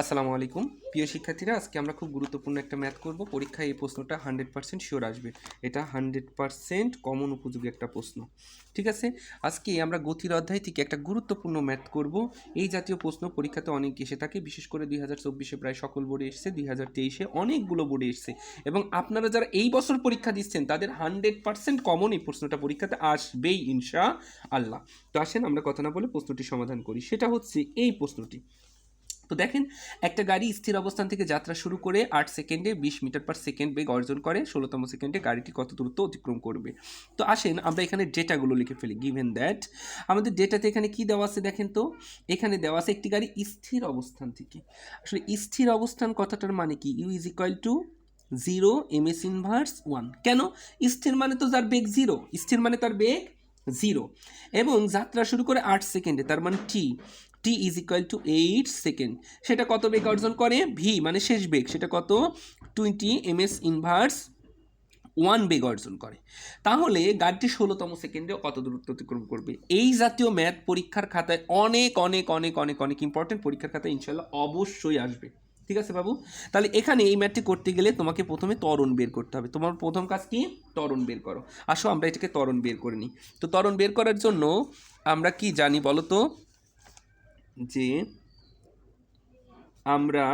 আসসালামু আলাইকুম। প্রিয় শিক্ষার্থীরা, আজকে আমরা খুব গুরুত্বপূর্ণ একটা ম্যাথ করব। পরীক্ষায় এই প্রশ্নটা হান্ড্রেড পার্সেন্ট শিওর আসবে। এটা হান্ড্রেড পার্সেন্ট কমন উপযোগী একটা প্রশ্ন। ঠিক আছে? আজকে আমরা গতির অধ্যায় থেকে একটা গুরুত্বপূর্ণ ম্যাথ করব। এই জাতীয় প্রশ্ন পরীক্ষাতে অনেক এসে থাকে। বিশেষ করে দুই হাজার চব্বিশে প্রায় সকল বোর্ডে এসেছে, দুই হাজার তেইশে অনেকগুলো বোর্ডে এসেছে। এবং আপনারা যারা এই বছর পরীক্ষা দিচ্ছেন, তাদের হান্ড্রেড পার্সেন্ট কমন এই প্রশ্নটা পরীক্ষাতে আসবেই, ইনশা আল্লাহ। তো আসেন, আমরা কথা না বলে প্রশ্নটি সমাধান করি। সেটা হচ্ছে এই প্রশ্নটি। তো দেখেন, একটা গাড়ি স্থির অবস্থান থেকে যাত্রা শুরু করে আট সেকেন্ডে বিশ মিটার পার সেকেন্ড বেগ অর্জন করে, ষোলোতম সেকেন্ডে গাড়িটি কত দূরত্ব অতিক্রম করবে। তো আসেন, আমরা এখানে ডেটাগুলো লিখে ফেলি। গিভেন দ্যাট আমাদের ডেটাতে এখানে কি দেওয়া আছে দেখেন তো? এখানে দেওয়া আছে একটি গাড়ি স্থির অবস্থান থেকে। আসলে স্থির অবস্থান কথাটার মানে কি? U is equal to zero M S inverse one কেন? স্থির মানে তো যার বেগ জিরো স্থির মানে তার বেগ জিরো এবং যাত্রা শুরু করে আট সেকেন্ডে, তার মানে T T is equal to eight second সেটা কত বেগ অর্জন করে? ভি মানে শেষ বেগ। সেটা কত? Twenty M S inverse one বেগ অর্জন করে। তাহলে গাড়িটি ষোলোতম সেকেন্ডে কত দূরত্ব অতিক্রম করবে? এই জাতীয় ম্যাথ পরীক্ষার খাতায় অনেক অনেক অনেক অনেক অনেক ইম্পর্টেন্ট পরীক্ষার খাতায় ইনশাল্লাহ অবশ্যই আসবে। ঠিক আছে বাবু? তাহলে এখানে এই ম্যাথটি করতে গেলে তোমাকে প্রথমে ত্বরণ বের করতে হবে। তোমার প্রথম কাজ কি? ত্বরণ বের করো। আসো আমরা এটাকে ত্বরণ বের করে নিই। তো ত্বরণ বের করার জন্য আমরা কি জানি বলো তো যে আমরা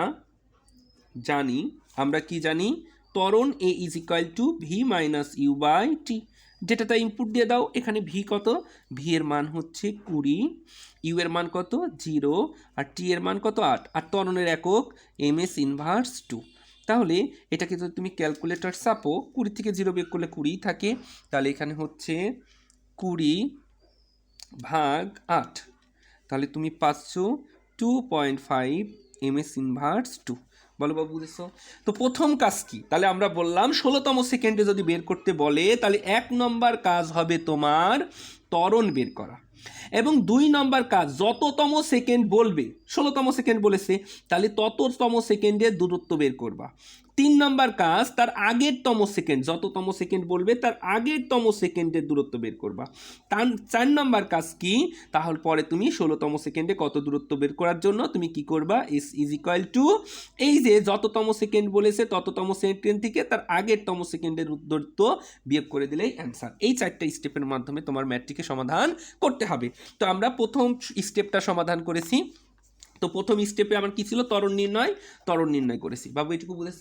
জানি, আমরা কি জানি? ত্বরণ A is equal to V minus U by T যেটাতে ইনপুট দিয়ে দাও, এখানে ভি কত? ভি এর মান হচ্ছে কুড়ি ইউ এর মান কত? জিরো, আর টি এর মান কত? আট। আর ত্বরণের একক এম এস ইনভার্স টু তাহলে এটাকে যদি তুমি ক্যালকুলেটর চাপো, কুড়ি থেকে জিরো বের করলে কুড়িই থাকে, তাহলে এখানে হচ্ছে কুড়ি ভাগ আট। তাহলে তুমি পাচ্ছ two point five M S inverse two বলো বাবু, বুঝেছ? তো প্রথম কাজ কি? তাহলে আমরা বললাম ষোলোতম সেকেন্ডে যদি বের করতে বলে, তাহলে এক নম্বর কাজ হবে তোমার ত্বরণ বের করা। এবং দুই নম্বর কাজ, যততম সেকেন্ড বলবে, ষোলোতম সেকেন্ড বলেছে, তাহলে তততম সেকেন্ডের দূরত্ব বের করবা। তিন নম্বর কাজ, তার আগের তম সেকেন্ড যততম সেকেন্ড বলবে, তার আগের তম সেকেন্ডের দূরত্ব বের করবা। তার চার নম্বর কাজ কি? তাহলে পরে তুমি ষোলোতম সেকেন্ডে কত দূরত্ব বের করার জন্য তুমি কি করবা? ইস ইজ ইকুয়াল টু এই যে যততম সেকেন্ড বলেছে তততম সেকেন্ড থেকে তার আগের তম সেকেন্ডের দূরত্ব বিয়োগ করে দিলেই অ্যান্সার এই চারটা স্টেপের মাধ্যমে তোমার ম্যাটটিকে সমাধান করতে হবে। তো আমরা প্রথম স্টেপটা সমাধান করেছি। তো প্রথম স্টেপে আমার কি ছিল? তরণ নির্ণয় তরণ নির্ণয় করেছি। বাবু এটুকু বুঝেছ?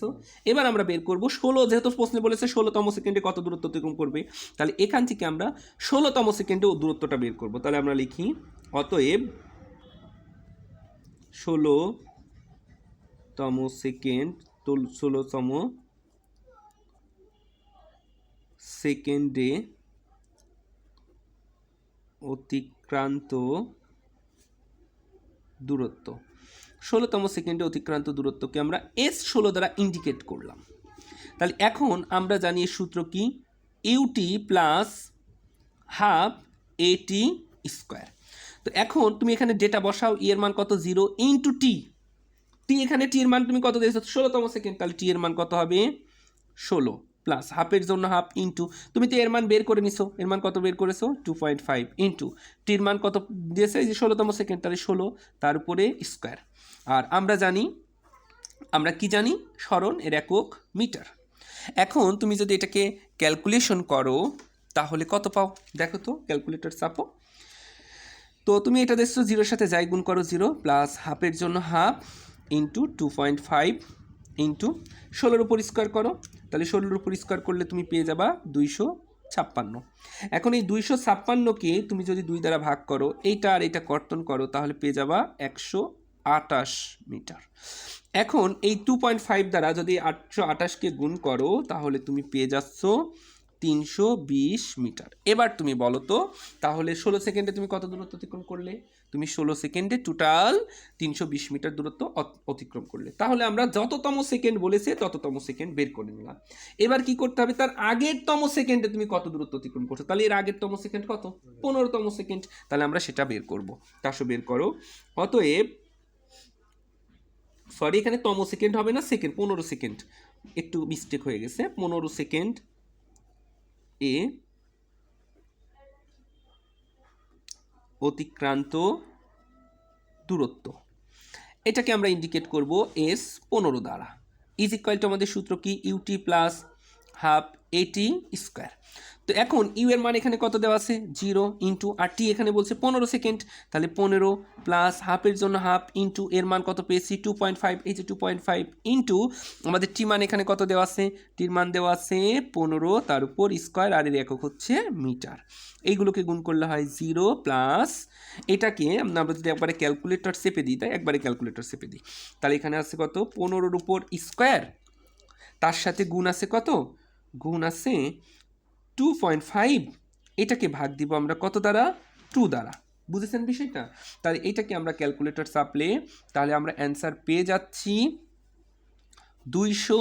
এবার আমরা বের করব ষোলো, যেহেতু প্রশ্নে বলেছে ষোলোতম সেকেন্ডে কত দূরত্ব অতিক্রম করবে, তাহলে এখান থেকে আমরা ষোলোতম সেকেন্ডে দূরত্বটা বের করব। তাহলে আমরা লিখি, অতএব ষোলোতম সেকেন্ড ষোলোতম সেকেন্ডে অতিক্রান্ত দূরত্ব। ষোলোতম সেকেন্ডে অতিক্রান্ত দূরত্বকে আমরা এস ষোলো দ্বারা ইন্ডিকেট করলাম। তাহলে এখন আমরা জানি সূত্র কি? UT plus half AT square তো এখন তুমি এখানে ডেটা বসাও ই এর মান কত? জিরো ইন্টু টি টি এখানে টি এর মান তুমি কত দিয়েছ? ষোলোতম সেকেন্ড, তাহলে টি এর মান কত হবে? ষোলো। প্লাস হাফের জন্য হাফ ইন্টু তুমি তো এর মান বের করে নিছো। এর মান কত বের করেছ? টু পয়েন্ট ফাইভ ইন্টু টির মান কত দিয়েছে? যে ষোলোতম সেকেন্ড তাহলে ষোলো তার উপরে স্কোয়ার আর আমরা জানি, আমরা কি জানি? স্মরণ এর একক মিটার। এখন তুমি যদি এটাকে ক্যালকুলেশন করো, তাহলে কত পাও? দেখো তো ক্যালকুলেটর চাপো। তো তুমি এটা দেখছ জিরোর সাথে যাই গুণ করো জিরো প্লাস হাফের জন্য half into two point five into ষোলোর উপর স্কোয়ার করো। তাহলে ষোলোর উপর স্কোয়ার করলে তুমি পেয়ে যাবা দুইশো ছাপ্পান্ন। এখন এই দুইশো ছাপ্পান্নকে তুমি যদি দুই দ্বারা ভাগ করো, এইটা আর এইটা কর্তন করো, তাহলে পেয়ে যাবা একশো আটাশ মিটার। এখন এই টু পয়েন্ট ফাইভ দ্বারা যদি আটশো আটাশকে গুণ করো, তাহলে তুমি পেয়ে যাচ্ছ তিনশো বিশ মিটার। এবার তুমি বলো তো, তাহলে ষোলো সেকেন্ডে তুমি কত দূরত্ব অতিক্রম করলে? তুমি ষোলো সেকেন্ডে টোটাল তিনশো বিশ মিটার দূরত্ব অত- অতিক্রম করলে। তাহলে আমরা যততম সেকেন্ড বলেছে, তততম সেকেন্ড বের করে নিলাম। এবার কি করতে হবে? তার আগের তম সেকেন্ডে তুমি কত দূরত্ব অতিক্রম করছ? তাহলে এর আগের তম সেকেন্ড কত? পনেরোতম সেকেন্ড। তাহলে আমরা সেটা বের করব। তাসো বের করো। অতএব সরি এখানে তম সেকেন্ড হবে না, সেকেন্ড, পনেরো সেকেন্ড। একটু মিস্টেক হয়ে গেছে। পনেরো সেকেন্ড এ অতিক্রান্ত দূরত্ব। এটাকে আমরা ইন্ডিকেট করব এস পনেরো দ্বারা। ইজ ইকুয়াল টু আমাদের সূত্র কি? UT plus half AT square তো এখন ইউ এর মান এখানে কত দেওয়া আছে? জিরো ইন্টু আর টি এখানে বলছে পনেরো সেকেন্ড তাহলে পনেরো প্লাস হাফের জন্য হাফ ইন্টু এর মান কত পেয়েছি? টু পয়েন্ট ফাইভ এই যে টু পয়েন্ট ফাইভ ইন্টু আমাদের টি মান এখানে কত দেওয়া আছে? টির মান দেওয়া আছে পনেরো, তার উপর স্কোয়ার আর এর একক হচ্ছে মিটার এইগুলোকে গুণ করলে হয় জিরো প্লাস এটাকে আমরা যদি একবারে ক্যালকুলেটর চেপে দিই, তাই একবারে ক্যালকুলেটর চেপে দিই। তাহলে এখানে আছে কত? পনেরোর উপর স্কোয়ার তার সাথে গুণ আছে কত? গুণ আছে টু পয়েন্ট ফাইভ এটাকে ভাগ দিব আমরা কত দ্বারা? টু দ্বারা। বুঝেছেন বিষয়টা? তাহলে এটাকে আমরা ক্যালকুলেটর চাপলে তাহলে আমরা অ্যান্সার পেয়ে যাচ্ছি দুইশো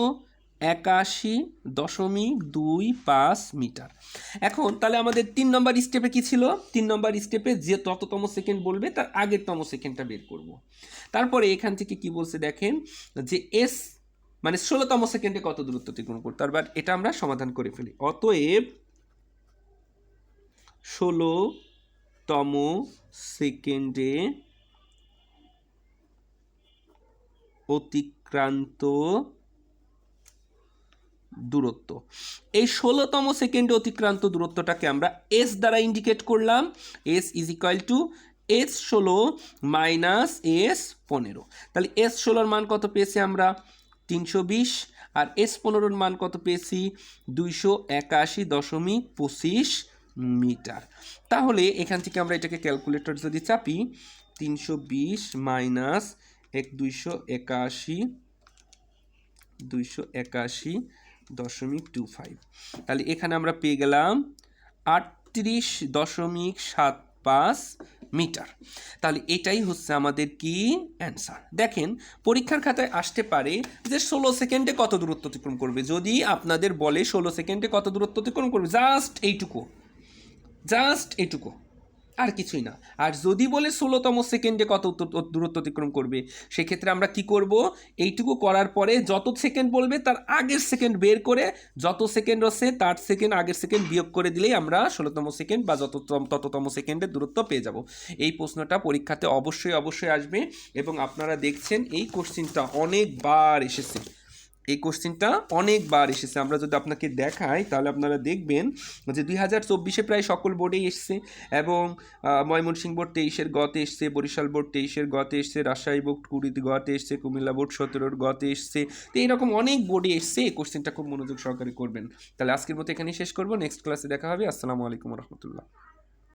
একাশি দশমিক দুই পাঁচ মিটার। এখন তাহলে আমাদের তিন নম্বর স্টেপে কি ছিল? তিন নম্বর স্টেপে যে তততম সেকেন্ড বলবে, তার আগের তম সেকেন্ডটা বের করব। তারপরে এখান থেকে কি বলছে দেখেন যে এস মানে ষোলোতম সেকেন্ডে কত দূরত্ব অতিক্রম করতে পারবে আর এটা আমরা সমাধান করে ফেলি। অতএব ষোলোতম সেকেন্ডে অতিক্রান্ত দূরত্ব। এই ষোলোতম সেকেন্ডে অতিক্রান্ত দূরত্বটাকে আমরা এস দ্বারা ইন্ডিকেট করলাম। S is equal to S ষোলো মাইনাস এস পনেরো। তাহলে এস ষোলোর মান কত পেয়েছি আমরা? তিনশো বিশ। আর এস পনেরোর মান কত পেয়েছি? দুইশো একাশি দশমিক পঁচিশ মিটার। তাহলে এখান থেকে আমরা এটাকে ক্যালকুলেটর যদি চাপি, তিনশো বিশ মাইনাস এক দুইশো একাশি দুইশো একাশি দশমিক টু ফাইভ তাহলে এখানে আমরা পেয়ে গেলাম আটত্রিশ দশমিক সাত পাঁচ মিটার। তাহলে এটাই হচ্ছে আমাদের কি অ্যান্সার দেখেন, পরীক্ষার খাতায় আসতে পারে যে ষোলো সেকেন্ডে কত দূরত্ব অতিক্রম করবে। যদি আপনাদের বলে ষোলো সেকেন্ডে কত দূরত্ব অতিক্রম করবে জাস্ট এইটুকু। জাস্ট এটুকু, আর কিছুই না। আর যদি বলে ষোলোতম সেকেন্ডে কত দূরত্ব অতিক্রম করবে, সেক্ষেত্রে আমরা কি করব? এইটুকু করার পরে যত সেকেন্ড বলবে, তার আগের সেকেন্ড বের করে যত সেকেন্ড আছে, তার সেকেন্ড, আগের সেকেন্ড বিয়োগ করে দিলেই আমরা ষোলোতম সেকেন্ড বা যত তততম সেকেন্ডের দূরত্ব পেয়ে যাব। এই প্রশ্নটা পরীক্ষাতে অবশ্যই অবশ্যই আসবে এবং আপনারা দেখছেন এই কোশ্চিনটা অনেকবার এসেছে। এই কোশ্চিনটা অনেকবার এসেছে। আমরা যদি আপনাকে দেখাই, তাহলে আপনারা দেখবেন যে দুই হাজার চব্বিশে প্রায় সকল বোর্ডেই এসছে এবং ময়মনসিংহ বোর্ড তেইশের গতে এসছে, বরিশাল বোর্ড তেইশের গতে এসছে, রাজশাহী বোর্ড কুড়িতে গতে এসছে, কুমিল্লা বোর্ড সতেরোর গতে এসছে। তো এইরকম অনেক বোর্ডে এসছে, এই কোশ্চেনটা খুব মনোযোগ সহকারে করবেন। তাহলে আজকের মতো এখানেই শেষ করব। নেক্সট ক্লাসে দেখা হবে। আসসালামু আলাইকুম রহমতুল্লাহ।